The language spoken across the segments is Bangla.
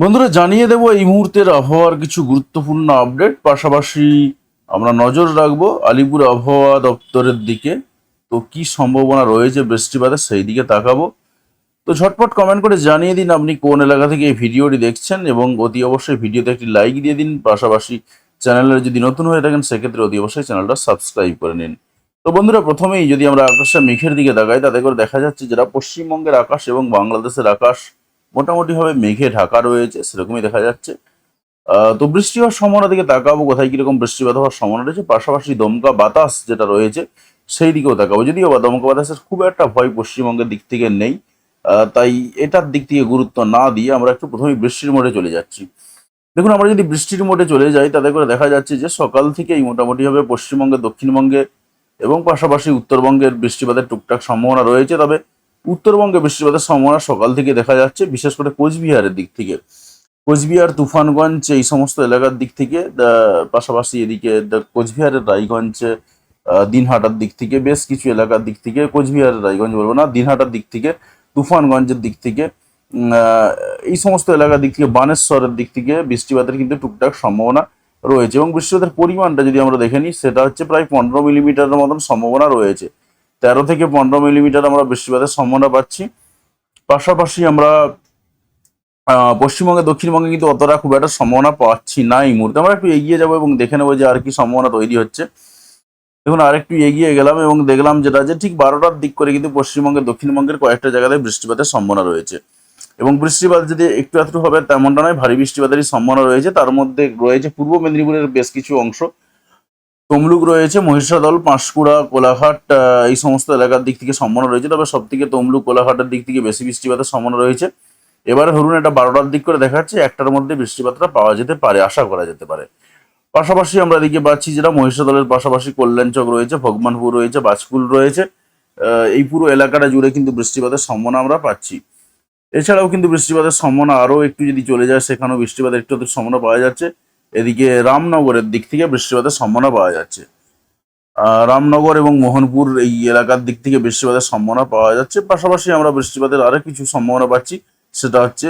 বন্ধুরা, জানিয়ে দেবো এই মুহূর্তের আবহাওয়ার কিছু গুরুত্বপূর্ণ আপডেট। পাশাপাশি আমরা নজর রাখব আলিপুর আবহাওয়া দপ্তরের দিকে। তো কি সম্ভাবনা রয়েছে বৃষ্টিপাতের সেই দিকে তাকাবো। তো ঝটপট কমেন্ট করে জানিয়ে দিন আপনি কোন এলাকা থেকে এই ভিডিওটি দেখছেন এবং অতি অবশ্যই ভিডিওতে একটি লাইক দিয়ে দিন। পাশাপাশি চ্যানেলে যদি নতুন হয়ে থাকেন, সেক্ষেত্রে অতি অবশ্যই চ্যানেলটা সাবস্ক্রাইব করে নিন। তো বন্ধুরা, প্রথমেই যদি আমরা আকাশের মেঘের দিকে তাকাই, তাতে করে দেখা যাচ্ছে যেটা পশ্চিমবঙ্গের আকাশ এবং বাংলাদেশের আকাশ মোটামুটিভাবে মেঘে ঢাকা রয়েছে, সেরকমই দেখা যাচ্ছে। তো বৃষ্টি হওয়ার সম্ভাবনা দিকে তাকাবো, কোথায় কীরকম বৃষ্টিপাত হওয়ার সম্ভাবনা রয়েছে, পাশাপাশি দমকা বাতাস যেটা রয়েছে, সেই দিকেও তাকাবো। যদিও বা দমকা বাতাসের খুব একটা ভয় পশ্চিমবঙ্গের দিক থেকে নেই তাই এটার দিক থেকে গুরুত্ব না দিয়ে আমরা একটু প্রথমে বৃষ্টির মোড়ে চলে যাচ্ছি। দেখুন, আমরা যদি বৃষ্টির মোড়ে চলে যাই, তাতে করে দেখা যাচ্ছে যে সকাল থেকেই মোটামুটিভাবে পশ্চিমবঙ্গে, দক্ষিণবঙ্গে এবং পাশাপাশি উত্তরবঙ্গের বৃষ্টিপাতের টুকটাক সম্ভাবনা রয়েছে। তবে উত্তরবঙ্গে বৃষ্টিপাতের সম্ভাবনা সকাল থেকে দেখা যাচ্ছে, বিশেষ করে কোচবিহারের দিক থেকে। কোচবিহার, তুফানগঞ্জ, এই সমস্ত এলাকার দিক থেকে পাশাপাশি এদিকে কোচবিহারের রায়গঞ্জ দিনহাটার দিক থেকে, বেশ কিছু এলাকার দিক থেকে, কোচবিহারের রায়গঞ্জ বলব না, দিনহাটার দিক থেকে, তুফানগঞ্জের দিক থেকে এই সমস্ত এলাকার দিক থেকে, বানেশ্বরের দিক থেকে বৃষ্টিপাতের কিন্তু টুকটাক সম্ভাবনা রয়েছে। এবং বৃষ্টিপাতের পরিমাণটা যদি আমরা দেখে নিই, সেটা হচ্ছে প্রায় পনেরো মিলিমিটারের মতন সম্ভাবনা রয়েছে। তেরো থেকে পনেরো মিলিমিটার আমরা বৃষ্টিপাতের সম্ভাবনা পাচ্ছি। পাশাপাশি আমরা পশ্চিমবঙ্গে দক্ষিণবঙ্গে কিন্তু অতটা খুব একটা সম্ভাবনা পাচ্ছি না এই মুহূর্তে। আমরা একটু এগিয়ে যাব এবং দেখে নেব যে আর কি সম্ভাবনা তৈরি হচ্ছে। দেখুন আর একটু এগিয়ে গেলাম এবং দেখলাম যেটা যে ঠিক বারোটার দিক করে কিন্তু পশ্চিমবঙ্গের দক্ষিণবঙ্গের কয়েকটা জায়গাতে বৃষ্টিপাতের সম্ভাবনা রয়েছে। এবং বৃষ্টিপাত যদি একটু একটু হবে, তেমনটা নয়, ভারী বৃষ্টিপাতেরই সম্ভাবনা রয়েছে। তার মধ্যে রয়েছে পূর্ব মেদিনীপুরের বেশ কিছু অংশ। তমলুক রয়েছে, মহিষাদল, পাঁশকুড়া, কোলাঘাট এই সমস্ত এলাকার দিক থেকে সম্ভাবনা রয়েছে। তবে সব থেকে তমলুক, কোলাঘাটের দিক থেকে বেশি বৃষ্টিপাতের সম্ভাবনা রয়েছে। এবারে ধরুন এটা বারোটার দিক করে দেখা যাচ্ছে একটার মধ্যে বৃষ্টিপাতটা পাওয়া যেতে পারে, আশা করা যেতে পারে। পাশাপাশি আমরা এদিকে পাচ্ছি যেটা মহিষাদলের পাশাপাশি কল্যাণচক রয়েছে, ভগবানপুর রয়েছে বাজকুল রয়েছে। এই পুরো এলাকাটা জুড়ে কিন্তু বৃষ্টিপাতের সম্ভাবনা আমরা পাচ্ছি। এছাড়াও কিন্তু বৃষ্টিপাতের সম্ভাবনা আরও একটু যদি চলে যায়, সেখানেও বৃষ্টিপাতের একটু সম্ভাবনা পাওয়া যাচ্ছে। এদিকে রামনগরের দিক থেকে বৃষ্টিপাতের সম্ভাবনা পাওয়া যাচ্ছে। রামনগর এবং মোহনপুর এই এলাকার দিক থেকে বৃষ্টিপাতের সম্ভাবনা পাওয়া যাচ্ছে। পাশাপাশি আমরা বৃষ্টিপাতের আরও কিছু সম্ভাবনা পাচ্ছি। সেটা হচ্ছে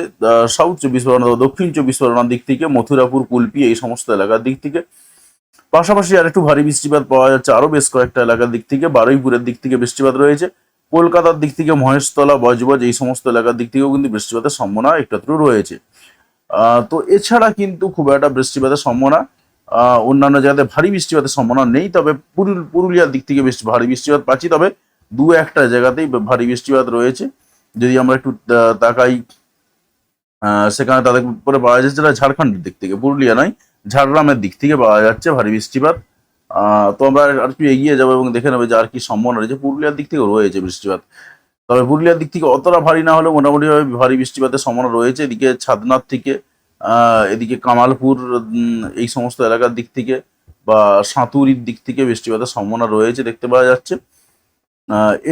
সাউথ চব্বিশ পরগনা দক্ষিণ চব্বিশ পরগনার দিক থেকে মথুরাপুর, কুলপি এই সমস্ত এলাকার দিক থেকে। পাশাপাশি আর একটু ভারী বৃষ্টিপাত পাওয়া যাচ্ছে। আরও বেশ কয়েকটা এলাকার দিক থেকে বারুইপুরের দিক থেকে বৃষ্টিপাত রয়েছে। কলকাতার দিক থেকে মহেশতলা, বজবজ এই সমস্ত এলাকার দিক থেকেও কিন্তু বৃষ্টিপাতের সম্ভাবনা একটু একটু রয়েছে। তো এছাড়া কিন্তু খুব একটা বৃষ্টিপাতের সম্ভাবনা অন্যান্য জায়গাতে ভারী বৃষ্টিপাতের সম্ভাবনা নেই, তবে পুরুল- পুরুলিয়ার দিক থেকে বেশ ভারী বৃষ্টিপাত পাচ্ছি, তবে দু একটা জায়গাতেই ভারী বৃষ্টিপাত রয়েছে। যদি আমরা একটু তাকাই সেখানে তাদের উপরে পাওয়া যাচ্ছে যেটা ঝাড়খণ্ডের দিক থেকে, পুরুলিয়া নয়, ঝাড়গ্রামের দিক থেকে পাওয়া যাচ্ছে ভারী বৃষ্টিপাত। তো আমরা আর একটু এগিয়ে যাব এবং দেখে নেব যে আর কি সম্ভাবনা রয়েছে, পুরুলিয়ার দিক থেকেও রয়েছে বৃষ্টিপাত। তবে পুরুলিয়ার দিক থেকে অতটা ভারী না হলেও মোটামুটি ভাবে ভারী বৃষ্টিপাতের সম্ভাবনা রয়েছে। এদিকে ছাদনাথ থেকে এদিকে কামালপুর এই সমস্ত এলাকার দিক থেকে বা সাঁতুরির দিক থেকে বৃষ্টিপাতের সম্ভাবনা রয়েছে দেখতে পাওয়া যাচ্ছে।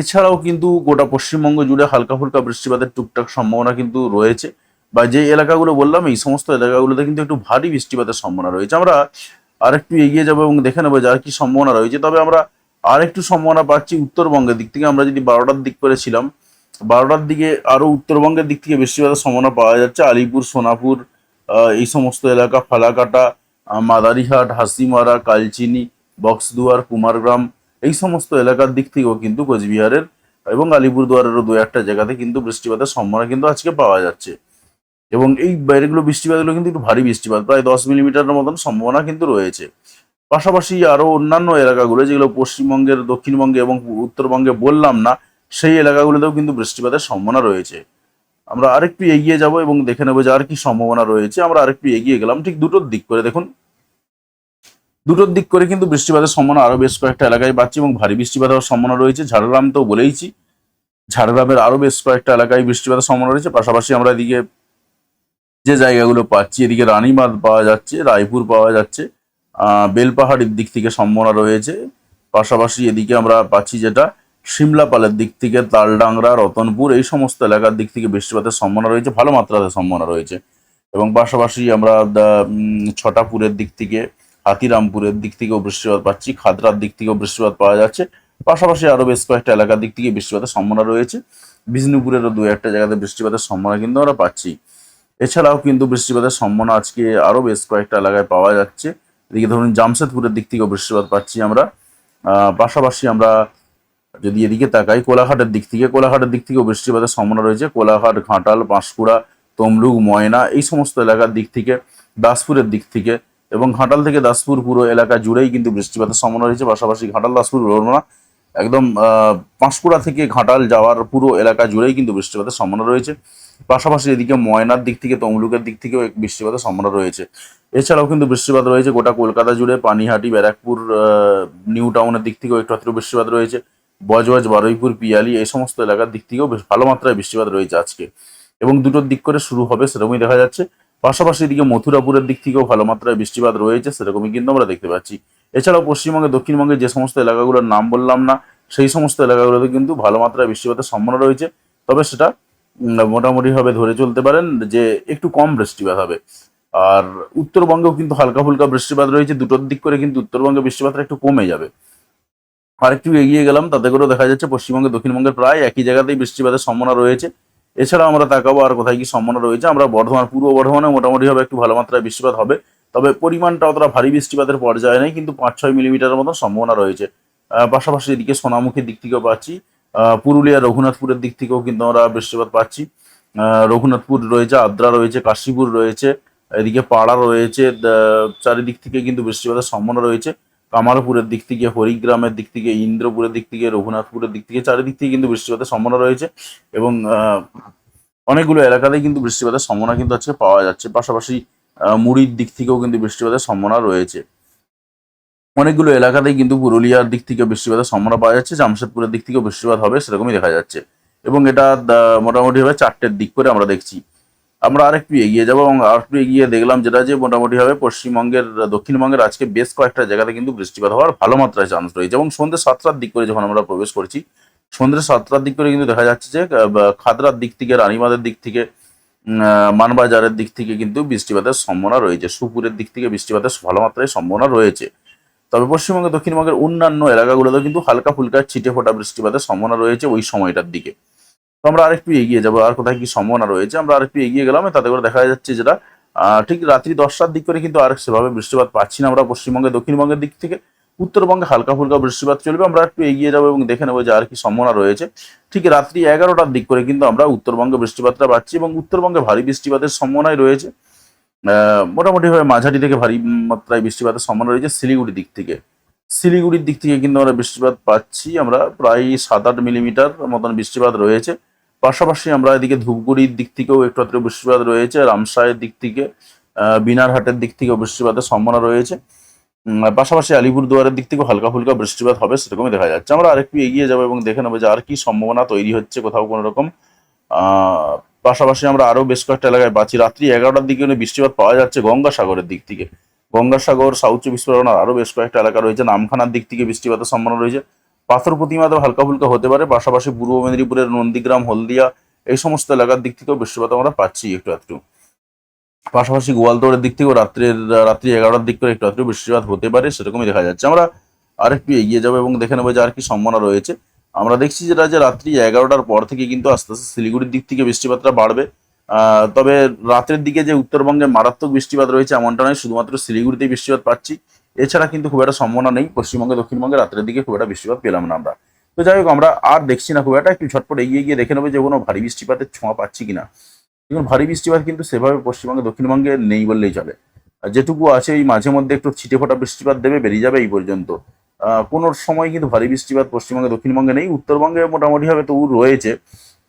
এছাড়াও কিন্তু গোটা পশ্চিমবঙ্গ জুড়ে হালকা ফুলকা বৃষ্টিপাতের টুকটাক সম্ভাবনা কিন্তু রয়েছে। বা যে এলাকাগুলো বললাম, এই সমস্ত এলাকাগুলোতে কিন্তু একটু ভারী বৃষ্টিপাতের সম্ভাবনা রয়েছে। আমরা আরেকটু এগিয়ে যাব এবং দেখে নেব যার কি সম্ভাবনা রয়েছে। তবে আমরা আরেকটু সম্ভাবনা পাচ্ছি উত্তরবঙ্গের দিক থেকে। আমরা যদি বারোটার দিক করেছিলাম বারোটার দিকে আরও উত্তরবঙ্গের দিক থেকে বৃষ্টিপাতের সম্ভাবনা পাওয়া যাচ্ছে। আলিপুর, সোনাপুর এই সমস্ত এলাকা, ফালাকাটা মাদারিহাট, হাসিমারা, কালচিনি, বক্সদুয়ার, কুমারগ্রাম, এই সমস্ত এলাকার দিক থেকেও কিন্তু কোচবিহারের এবং আলিপুরদুয়ারেরও দু একটা জায়গাতে কিন্তু বৃষ্টিপাতের সম্ভাবনা কিন্তু আজকে পাওয়া যাচ্ছে। এবং এই বাইরেগুলো বৃষ্টিপাতগুলো কিন্তু একটু ভারী বৃষ্টিপাত, প্রায় দশ মিলিমিটারের মতন সম্ভাবনা কিন্তু রয়েছে। পাশাপাশি আরও অন্যান্য এলাকাগুলো, যেগুলো পশ্চিমবঙ্গের, দক্ষিণবঙ্গে এবং উত্তরবঙ্গে বললাম না, সেই এলাকাগুলোতেও কিন্তু বৃষ্টিপাতের সম্ভাবনা রয়েছে। আমরা আরেকটু এগিয়ে যাব এবং দেখে নেব যে আর কি সম্ভাবনা রয়েছে। আমরা আরেকটু এগিয়ে গেলাম, ঠিক দুটোর দিক করে দেখুন। দুটোর দিক করে কিন্তু বৃষ্টিপাতের সম্ভাবনা আরও বেশ কয়েকটা এলাকায় পাচ্ছি এবং ভারী বৃষ্টিপাত হওয়ার সম্ভাবনা রয়েছে। ঝাড়গ্রাম তো বলেইছি, ঝাড়গ্রামের আরও বেশ কয়েকটা এলাকায় বৃষ্টিপাতের সম্ভাবনা রয়েছে। পাশাপাশি আমরা এদিকে যে জায়গাগুলো পাচ্ছি, এদিকে রানীবাঁধ পাওয়া যাচ্ছে, রায়পুর পাওয়া যাচ্ছে। বেলপাহাড়ির দিক থেকে সম্ভাবনা রয়েছে। পাশাপাশি এদিকে আমরা পাচ্ছি যেটা সিমলাপালের দিক থেকে, তালডাংরা, রতনপুর, এই সমস্ত এলাকার দিক থেকে বৃষ্টিপাতের সম্ভাবনা রয়েছে, ভালো মাত্রাতে সম্ভাবনা রয়েছে। এবং পাশাপাশি আমরা ছটাপুরের দিক থেকে, হাতিরামপুরের দিক থেকেও বৃষ্টিপাত পাচ্ছি, খাদরার দিক থেকেও বৃষ্টিপাত পাওয়া যাচ্ছে। পাশাপাশি আরও বেশ কয়েকটা এলাকার দিক থেকে বৃষ্টিপাতের সম্ভাবনা রয়েছে। বিষ্ণুপুরেরও দু একটা জায়গাতে বৃষ্টিপাতের সম্ভাবনা কিন্তু আমরা পাচ্ছি। এছাড়াও কিন্তু বৃষ্টিপাতের সম্ভাবনা আজকে আরও বেশ কয়েকটা এলাকায় পাওয়া যাচ্ছে। এদিকে ধরুন জামশেদপুরের দিক থেকেও বৃষ্টিপাত পাচ্ছি আমরা পাশাপাশি আমরা যদি এদিকে তাকাই, কোলাঘাটের দিক থেকে, কোলাঘাটের দিক থেকেও বৃষ্টিপাতের সম্ভাবনা রয়েছে, কোলাঘাট, ঘাটাল পাঁশকুড়া তমলুক, ময়না, এই সমস্ত এলাকার দিক থেকে, দাসপুরের দিক থেকে এবং ঘাটাল থেকে দাসপুর পুরো এলাকা জুড়েই কিন্তু বৃষ্টিপাতের সম্ভাবনা রয়েছে, পাশাপাশি ঘাটাল, দাসপুর রোনা একদম পাঁশকুড়া থেকে ঘাটাল যাওয়ার পুরো এলাকা জুড়েই কিন্তু বৃষ্টিপাতের সম্ভাবনা রয়েছে। পাশাপাশি এদিকে ময়নার দিক থেকে, তমলুকের দিক থেকেও বৃষ্টিপাতের সম্ভাবনা রয়েছে। এছাড়াও কিন্তু বৃষ্টিপাত রয়েছে গোটা কলকাতা জুড়ে। পানিহাটি, ব্যারাকপুর নিউ টাউনের দিক থেকেও একটু আত্র বৃষ্টিপাত রয়েছে। বজবজ, বারুইপুর, পিয়ালি এই সমস্ত এলাকার দিক থেকেও বেশ ভালো মাত্রায় বৃষ্টিপাত রয়েছে আজকে। এবং দুটোর দিক করে শুরু হবে সেরকমই দেখা যাচ্ছে। পাশাপাশি এদিকে মথুরাপুরের দিক থেকেও ভালো মাত্রায় বৃষ্টিপাত রয়েছে, সেরকমই কিন্তু আমরা দেখতে পাচ্ছি। এছাড়াও পশ্চিমবঙ্গে, দক্ষিণবঙ্গে যে সমস্ত এলাকাগুলোর নাম বললাম না, সেই সমস্ত এলাকাগুলোতে কিন্তু ভালো মাত্রায় বৃষ্টিপাতের সম্ভাবনা রয়েছে। তবে সেটা মোটামুটিভাবে ধরে চলতে পারেন যে একটু কম বৃষ্টিপাত হবে। আর উত্তরবঙ্গেও কিন্তু হালকা ফুলকা বৃষ্টিপাত রয়েছে, দুটোর দিক করে কিন্তু উত্তরবঙ্গে বৃষ্টিপাতটা একটু কমে যাবে। আর একটু এগিয়ে গেলাম, তাতে করেও দেখা যাচ্ছে পশ্চিমবঙ্গে দক্ষিণবঙ্গের প্রায় একই জায়গাতেই বৃষ্টিপাতের সম্ভাবনা রয়েছে। এছাড়াও আমরা তাকাবো আর কোথায় কি সম্ভাবনা রয়েছে। আমরা বর্ধমান, পূর্ব বর্ধমানে মোটামুটিভাবে একটু ভালো মাত্রায় বৃষ্টিপাত হবে, তবে পরিমাণটা অতটা ভারী বৃষ্টিপাতের পর্যায়ে নেই, কিন্তু পাঁচ ছয় মিলিমিটারের মতো সম্ভাবনা রয়েছে। পাশাপাশি এদিকে সোনামুখীর দিক থেকেও পাচ্ছি। পুরুলিয়া রঘুনাথপুরের দিক থেকেও কিন্তু আমরা বৃষ্টিপাত পাচ্ছি। রঘুনাথপুর রয়েছে, আদ্রা রয়েছে, কাশীপুর রয়েছে, এদিকে পাড়া রয়েছে চারিদিক থেকে কিন্তু বৃষ্টিপাতের সম্ভাবনা রয়েছে। কামালপুরের দিক থেকে, হরিগ্রামের দিক থেকে, ইন্দ্রপুরের দিক থেকে, রঘুনাথপুরের দিক থেকে চারিদিক থেকে কিন্তু বৃষ্টিপাতের সম্ভাবনা রয়েছে এবং অনেকগুলো এলাকাতেই কিন্তু বৃষ্টিপাতের সম্ভাবনা কিন্তু আজকে পাওয়া যাচ্ছে। পাশাপাশি মুড়ির দিক থেকেও কিন্তু বৃষ্টিপাতের সম্ভাবনা রয়েছে। অনেকগুলো এলাকাতেই কিন্তু পুরুলিয়ার দিক থেকে বৃষ্টিপাতের সম্ভাবনা পাওয়া যাচ্ছে জামশেদপুরের দিক থেকেও বৃষ্টিপাত হবে সেরকমই দেখা যাচ্ছে। এবং এটা আহ, মোটামুটি ভাবে চারটের দিক করে আমরা দেখছি। আমরা আরেকটু এগিয়ে যাব এবং আরেকটু এগিয়ে দেখলাম যেটা যে মোটামুটিভাবে পশ্চিমবঙ্গের দক্ষিণবঙ্গের আজকে বেশ কয়েকটা জায়গাতে কিন্তু বৃষ্টিপাত হওয়ার ভালো মাত্রায় চান্স রয়েছে। এবং সন্ধ্যে সাতটার দিক করে যখন আমরা প্রবেশ করছি সন্ধ্যে সাতটার দিক করে কিন্তু দেখা যাচ্ছে যে খাদরার দিক থেকে রানীবাঁধের দিক থেকে মানবাজারের দিক থেকে কিন্তু বৃষ্টিপাতের সম্ভাবনা রয়েছে। সুপুরের দিক থেকে বৃষ্টিপাতের ভালো মাত্রায় সম্ভাবনা রয়েছে। তবে পশ্চিমবঙ্গ দক্ষিণবঙ্গের অন্যান্য এলাকাগুলোতেও কিন্তু হালকা ফুলকা ছিটে ফোটা বৃষ্টিপাতের সম্ভাবনা রয়েছে ওই সময়টার দিকে। তো আমরা আরেকটু এগিয়ে যাব, আর কোথায় কি সম্ভাবনা রয়েছে, আমরা আরেকটু এগিয়ে গেলাম তাতে করে দেখা যাচ্ছে যেটা ঠিক রাত্রি দশটার দিক করে কিন্তু আর সেভাবে বৃষ্টিপাত পাচ্ছি না আমরা পশ্চিমবঙ্গে দক্ষিণবঙ্গের দিক থেকে। উত্তরবঙ্গে হালকা ফুলকা বৃষ্টিপাত চলবে, আমরা একটু এগিয়ে যাব এবং দেখে নেব যে আর কি সম্ভাবনা রয়েছে। ঠিক রাত্রি এগারোটার দিক করে কিন্তু আমরা উত্তরবঙ্গে বৃষ্টিপাতটা পাচ্ছি এবং উত্তরবঙ্গে ভারী বৃষ্টিপাতের সম্ভাবনাই রয়েছে। মোটামুটিভাবে মাঝারি থেকে ভারী মাত্রায় বৃষ্টিপাতের সম্ভাবনা রয়েছে শিলিগুড়ির দিক থেকে। শিলিগুড়ির দিক থেকে কিন্তু আমরা বৃষ্টিপাত পাচ্ছি, আমরা প্রায় সাত আট মিলিমিটার মতন বৃষ্টিপাত রয়েছে। পাশাপাশি আমরা এদিকে ধূপগুড়ির দিক থেকেও একটু আধটু বৃষ্টিপাত রয়েছে রামসায়ের দিক থেকে বিনারহাটের দিক থেকেও বৃষ্টিপাতের সম্ভাবনা রয়েছে। পাশাপাশি আলিপুরদুয়ারের দিক থেকেও হালকা ফুলকা বৃষ্টিপাত হবে, সেরকমই দেখা যাচ্ছে। আমরা আরেকটু এগিয়ে যাব এবং দেখে নেব যে আর কি সম্ভাবনা তৈরি হচ্ছে, কোথাও কোনো রকম পাশাপাশি আমরা আরও বেশ কয়েকটা এলাকায় পাচ্ছি রাত্রি এগারোটার দিকে বৃষ্টিপাত পাওয়া যাচ্ছে গঙ্গাসাগরের দিক থেকে। গঙ্গাসাগর, সাউথ চব্বিশ পরগনার আরও বেশ কয়েকটা এলাকা রয়েছে, নামখানার দিক থেকে বৃষ্টিপাতের সম্ভাবনা রয়েছে। পাথর প্রতিমাতেও হালকা ফুলকা হতে পারে, পাশাপাশি পূর্ব মেদিনীপুরের নন্দীগ্রাম, হলদিয়া, এই সমস্ত এলাকার দিক থেকেও বৃষ্টিপাত আমরা পাচ্ছি একটু একটু পাশাপাশি গোয়ালতোড়ের দিক থেকেও রাত্রের, রাত্রি এগারোটার দিক করে একটু একটু বৃষ্টিপাত হতে পারে, সেরকমই দেখা যাচ্ছে। আমরা আরেকটু এগিয়ে যাব এবং দেখে নেব যে আর কি সম্ভাবনা রয়েছে। আমরা দেখছি যেটা যে রাত্রি এগারোটার পর থেকে কিন্তু আস্তে আস্তে শিলিগুড়ির দিক থেকে বৃষ্টিপাতটা বাড়বে। তবে রাতের দিকে যে উত্তরবঙ্গে মারাত্মক বৃষ্টিপাত রয়েছে এমনটা নয়, শুধুমাত্র শিলিগুড়িতেই বৃষ্টিপাত পাচ্ছি। এছাড়া কিন্তু খুব একটা সম্ভাবনা নেই, পশ্চিমবঙ্গে, দক্ষিণবঙ্গে রাতের দিকে খুব একটা বৃষ্টিপাত পেলাম না আমরা। তো যাই হোক, আমরা আর দেখছি না, খুব একটা একটু ঝটপট এগিয়ে গিয়ে দেখে নেব যে কোনো ভারী বৃষ্টিপাতের ছোঁয়া পাচ্ছি কিনা। দেখুন, ভারী বৃষ্টিপাত কিন্তু সেভাবে পশ্চিমবঙ্গে, দক্ষিণবঙ্গে নেই বললেই চলে। আর যেটুকু আছে, এই মাঝে মধ্যে একটু ছিটে ফোটা বৃষ্টিপাত দেবে, বেরিয়ে যাবে এই পর্যন্ত। কোনো সময় কিন্তু ভারী বৃষ্টিপাত পশ্চিমবঙ্গে, দক্ষিণবঙ্গে নেই। উত্তরবঙ্গে মোটামুটিভাবে তবু রয়েছে,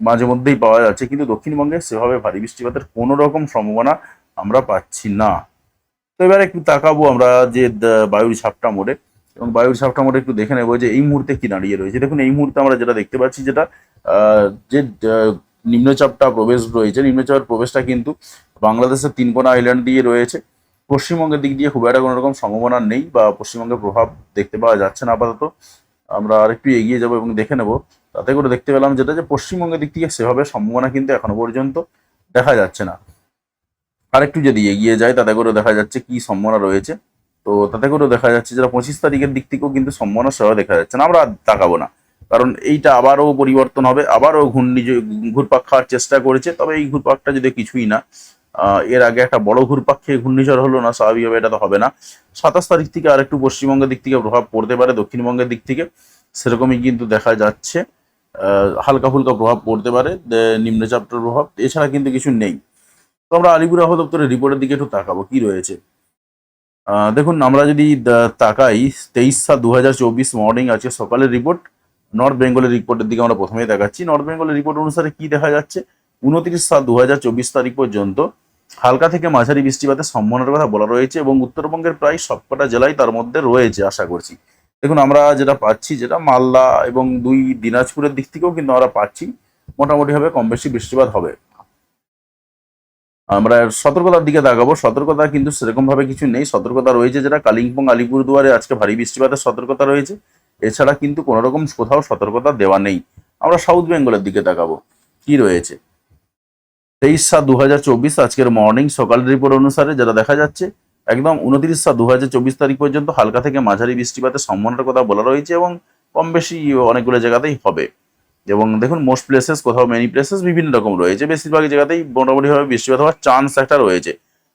মাঝে মধ্যেই পাওয়া যাচ্ছে, কিন্তু দক্ষিণবঙ্গে সেভাবে ভারী বৃষ্টিপাতের কোনো রকম সম্ভাবনা আমরা পাচ্ছি না। তো এবার একটু তাকাবো আমরা যে বায়ুর ছাপটা মোড়ে। এবং বায়ুর ছাপটা মোড়ে একটু দেখে নেব যে, এই মুহূর্তে কি দাঁড়িয়ে রয়েছে। দেখুন, এই মুহূর্তে আমরা যেটা দেখতে পাচ্ছি যেটা যে নিম্নচাপটা প্রবেশ রয়েছে। নিম্নচাপের প্রবেশটা কিন্তু বাংলাদেশের তিনকোনা আইল্যান্ড দিয়ে রয়েছে। পশ্চিমবঙ্গের দিক দিয়ে খুব একটা কোনো রকম সম্ভাবনা নেই বা পশ্চিমবঙ্গের প্রভাব দেখতে পাওয়া যাচ্ছে না আপাতত। আমরা আরেকটু এগিয়ে যাব এবং দেখে নেব। তাতে করে দেখতে পেলাম যেটা যে পশ্চিমবঙ্গের দিক থেকে সেভাবে সম্ভাবনা কিন্তু এখনও পর্যন্ত দেখা যাচ্ছে না। আরেকটু যদি এগিয়ে যায় তাতে করে দেখা যাচ্ছে কি সম্ভাবনা রয়েছে। তো তাতে করে দেখা যাচ্ছে যেটা পঁচিশ তারিখের দিক থেকেও কিন্তু সম্ভাবনা সেভাবে দেখা যাচ্ছে না। আমরা তাকাবো না। কারণ এইটা আবারও পরিবর্তন হবে, আবারও ঘূর্ণি ঘুরপাক খাওয়ার চেষ্টা করেছে। তবে এই ঘুরপাকটা যদি কিছুই না এর আগে একটা বড় ঘুরপাক খেয়ে ঘূর্ণিঝড় হলো না, স্বাভাবিকভাবে এটা তো হবে না। সাতাশ তারিখ থেকে আর একটু পশ্চিমবঙ্গের দিক থেকে প্রভাব পড়তে পারে, দক্ষিণবঙ্গের দিক থেকে সেরকমই কিন্তু দেখা যাচ্ছে। হালকা ফুলকা প্রভাব পড়তে পারে নিম্নচাপটার প্রভাব, এছাড়া কিন্তু কিছু নেই। তো আমরা আলিপুর দপ্তরের রিপোর্টের দিকে একটু তাকাবো, কি রয়েছে? দেখুন, আমরা যদি তাকাই, তেইশ সাত দু হাজার চব্বিশ মর্নিং আছে, সকালের রিপোর্ট নর্থ বেঙ্গলের রিপোর্টের দিকে আমরা প্রথমেই দেখাচ্ছি নর্থ বেঙ্গলের রিপোর্ট অনুসারে কি দেখা যাচ্ছে? উনত্রিশ সাত দু তারিখ পর্যন্ত হালকা থেকে মাঝারি বৃষ্টিপাতের সম্ভাবনার কথা বলা রয়েছে এবং উত্তরবঙ্গের প্রায় সবকটা জেলায় তার মধ্যে রয়েছে, আশা করছি। দেখুন, আমরা যেটা পাচ্ছি যেটা মালদা এবং দুই দিনাজপুরের দিক থেকেও কিন্তু আমরা পাচ্ছি, মোটামুটিভাবে কম বেশি বৃষ্টিপাত হবে। আমরা সতর্কতার দিকে তাকাবো, সতর্কতা কিন্তু সেরকম ভাবে কিছু নেই, সতর্কতা রয়েছে যেটা কালিম্পং, আলিপুরদুয়ারে আজকে ভারী বৃষ্টিপাতের সতর্কতা রয়েছে, এছাড়া কিন্তু কোনো রকম কোথাও সতর্কতা দেওয়া নেই। আমরা সাউথ বেঙ্গলের দিকে তাকাবো, কি রয়েছে? তেইশ সাত দু আজকের মর্নিং সকাল রিপোর্ট অনুসারে যেটা দেখা যাচ্ছে, একদম উনত্রিশ সাত দু তারিখ পর্যন্ত হালকা থেকে মাঝারি বৃষ্টিপাতের সম্ভাবনার কথা বলা রয়েছে এবং কম বেশি অনেকগুলো জায়গাতেই হবে। এবং দেখুন মোস্ট প্লেসেস কোথাও মেনি প্লেসেস বিভিন্ন রকম রয়েছে। বেশিরভাগ জায়গাতেই মোটামুটিভাবে বৃষ্টিপাত হওয়ার চান্স একটা রয়েছে।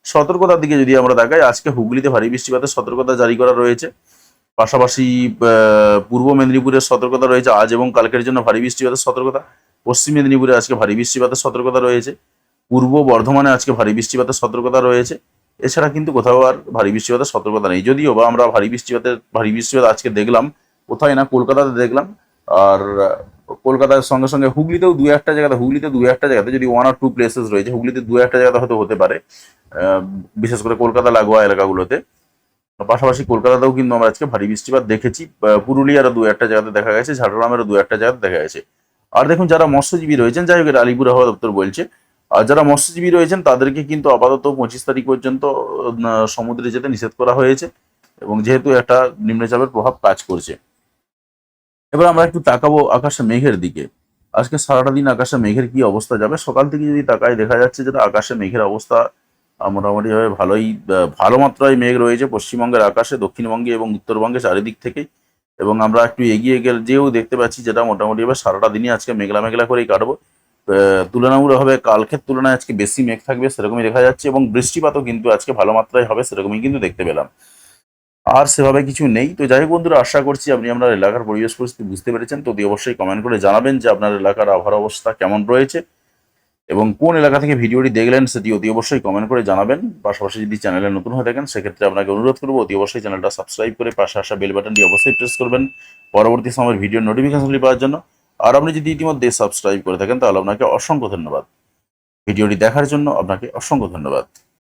সতর্কতার দিকে যদি আমরা তাকাই, আজকে হুগলিতে ভারী বৃষ্টিপাতের সতর্কতা জারি করা রয়েছে। পাশাপাশি পূর্ব মেদিনীপুরের সতর্কতা রয়েছে আজ এবং কালকের জন্য ভারী বৃষ্টিপাতের সতর্কতা। পশ্চিম মেদিনীপুরে আজকে ভারী বৃষ্টিপাতের সতর্কতা রয়েছে। পূর্ব বর্ধমানে আজকে ভারী বৃষ্টিপাতের সতর্কতা রয়েছে। এছাড়া কিন্তু কোথাও আর ভারী বৃষ্টিপাতের সতর্কতা নেই। যদিও বা আমরা ভারী বৃষ্টিপাতের, ভারী বৃষ্টিপাত আজকে দেখলাম, কোথায় না কলকাতাতে দেখলাম, আর কলকাতার সঙ্গে সঙ্গে হুগলিতেও দু একটা জায়গাতে, হুগলিতে দু একটা জায়গাতে, যদি ওয়ান আর টু প্লেসেস রয়েছে, হুগলিতে দু একটা জায়গাতে হয়তো হতে পারে বিশেষ করে কলকাতা, লাগোয়া এলাকাগুলোতে। পাশাপাশি কলকাতাতেও কিন্তু আমরা আজকে ভারী বৃষ্টিপাত দেখেছি। পুরুলিয়ারও দু একটা জায়গাতে দেখা গেছে, ঝাড়গ্রামেরও দু একটা জায়গাতে দেখা গেছে। আর দেখুন, যারা মৎস্যজীবী রয়েছেন, যাই হোক আলিপুর আবহাওয়া দপ্তর বলছে যারা মৎস্যজীবী রয়েছেন, তাদেরকে কিন্তু আপাতত পঁচিশ তারিখ পর্যন্ত সমুদ্রে যেতে নিষেধ করা হয়েছে এবং যেহেতু একটা নিম্নচাপের প্রভাব কাজ করছে। এবার আমরা একটু তাকাবো আকাশে মেঘের দিকে। আজকে সারাটা দিন আকাশে মেঘের কি অবস্থা যাবে? সকাল থেকে যদি তাকায় দেখা যাচ্ছে যেটা আকাশে মেঘের অবস্থা মোটামুটিভাবে ভালোই ভালো মাত্রায় মেঘ রয়েছে পশ্চিমবঙ্গের আকাশে, দক্ষিণবঙ্গে এবং উত্তরবঙ্গে চারিদিক থেকেই এবং আমরা একটু এগিয়ে গেলে, যেও দেখতে পাচ্ছি যেটা মোটামুটিভাবে সারাটা দিনই আজকে মেঘলা মেঘলা করেই কাটবো। তুলনামূলকভাবে কালকের তুলনায় আজকে বেশি মেঘ থাকবে, সেরকমই দেখা যাচ্ছে এবং বৃষ্টিপাতও কিন্তু আজকে ভালো মাত্রায় হবে, সেরকমই কিন্তু দেখতে পেলাম। আর সেভাবে কিছু নেই। তো যাই হোক বন্ধুরা, আশা করছি আপনি আপনার এলাকার পরিবেশ পরিস্থিতি বুঝতে পেরেছেন। তো অবশ্যই কমেন্ট করে জানাবেন যে আপনার এলাকার আবহাওয়ার অবস্থা কেমন রয়েছে এবং কোন এলাকা থেকে ভিডিওটি দেখলেন সেটি অতি অবশ্যই কমেন্ট করে জানাবেন। পাশাপাশি যদি চ্যানেলে নতুন হয়ে থাকেন, সেক্ষেত্রে আপনাকে অনুরোধ করব, অতি অবশ্যই চ্যানেলটা সাবস্ক্রাইব করে পাশে আসা বেল বাটনটি অবশ্যই প্রেস করবেন। পরবর্তী সময়ের ভিডিও নোটিফিকেশনগুলি পাওয়ার জন্য। আর আপনি যদি ইতিমধ্যে সাবস্ক্রাইব করে থাকেন, তাহলে আপনাকে অসংখ্য ধন্যবাদ। ভিডিওটি দেখার জন্য আপনাকে অসংখ্য ধন্যবাদ।